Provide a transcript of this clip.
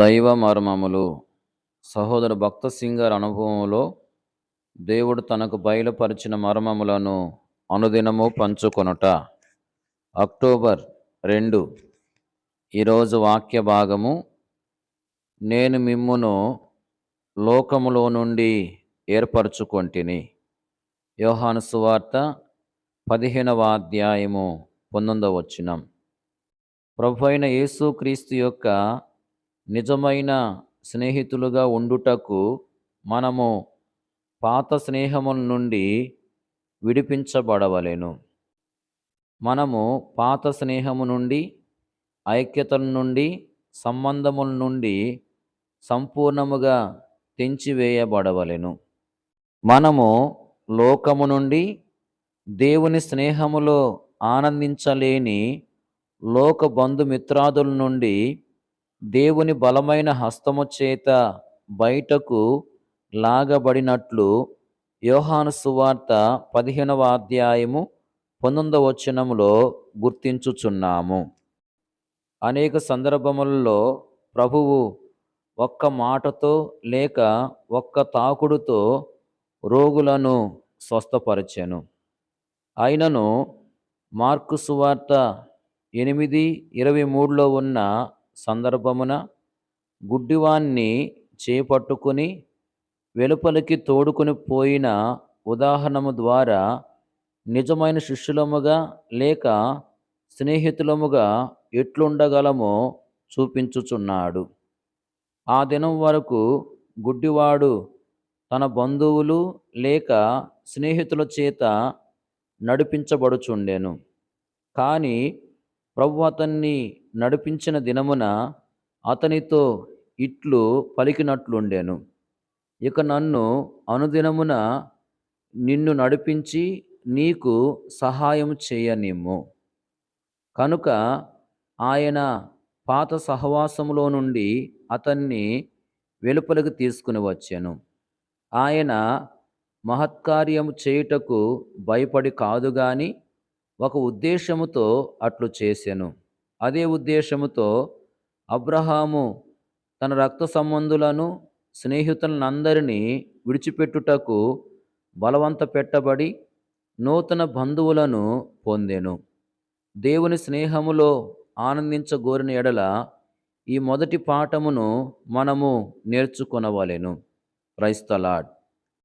దైవ మర్మములు. సహోదర భక్త సింగర్ అనుభవంలో దేవుడు తనకు బయలుపరిచిన మర్మములను అనుదినము పంచుకొనుట. అక్టోబర్ రెండు ఈరోజు వాక్య భాగము. నేను మిమ్మును లోకములో నుండి ఏర్పరచుకొంటిని. యోహాను సువార్త పదిహేనవ అధ్యాయము పొందొందవచ్చినం ప్రభు అయిన యేసుక్రీస్తు యొక్క నిజమైన స్నేహితులుగా ఉండుటకు మనము పాత స్నేహముల నుండి విడిపించబడవలెను. మనము పాత స్నేహము నుండి ఐక్యతల నుండి సంబంధముల నుండి సంపూర్ణముగా తెంచివేయబడవలెను. మనము లోకము నుండి దేవుని స్నేహములో ఆనందించలేని లోక బంధుమిత్రాదుల నుండి దేవుని బలమైన హస్తము చేత బయటకు లాగబడినట్లు యోహాను సువార్త పదిహేనవ అధ్యాయము పంతొమ్మిదవ గుర్తించుచున్నాము. అనేక సందర్భములలో ప్రభువు ఒక్క మాటతో లేక ఒక్క తాకుడుతో రోగులను స్వస్థపరిచెను. అయినను మార్కు సువార్త ఎనిమిది ఇరవై మూడులో ఉన్న సందర్భమున గుడ్డివాన్ని చేపట్టుకుని వెలుపలికి తోడుకొని పోయిన ఉదాహరణము ద్వారా నిజమైన శిష్యులముగా లేక స్నేహితులముగా ఎట్లుండగలమో చూపించుచున్నాడు. ఆ దినం వరకు గుడ్డివాడు తన బంధువులు లేక స్నేహితుల చేత నడిపించబడుచుండెను. కానీ ప్రభు అతన్ని నడిపించిన దినమున అతనితో ఇట్లు పలికినట్లుండెను. ఇక నన్ను అనుదినమున నిన్ను నడిపించి నీకు సహాయం చేయనిమ్ము. కనుక ఆయన పాత సహవాసములో నుండి అతన్ని వెలుపలకు తీసుకుని వచ్చాను. ఆయన మహత్కార్యము చేయుటకు భయపడి కాదు గాని ఒక ఉద్దేశముతో అట్లు చేసెను. అదే ఉద్దేశముతో అబ్రహాము తన రక్త సంబంధులను స్నేహితులనందరినీ విడిచిపెట్టుటకు బలవంత పెట్టబడి నూతన బంధువులను పొందెను. దేవుని స్నేహములో ఆనందించగోరిన ఎడల ఈ మొదటి పాఠమును మనము నేర్చుకొనవలెను. క్రైస్తలాడ్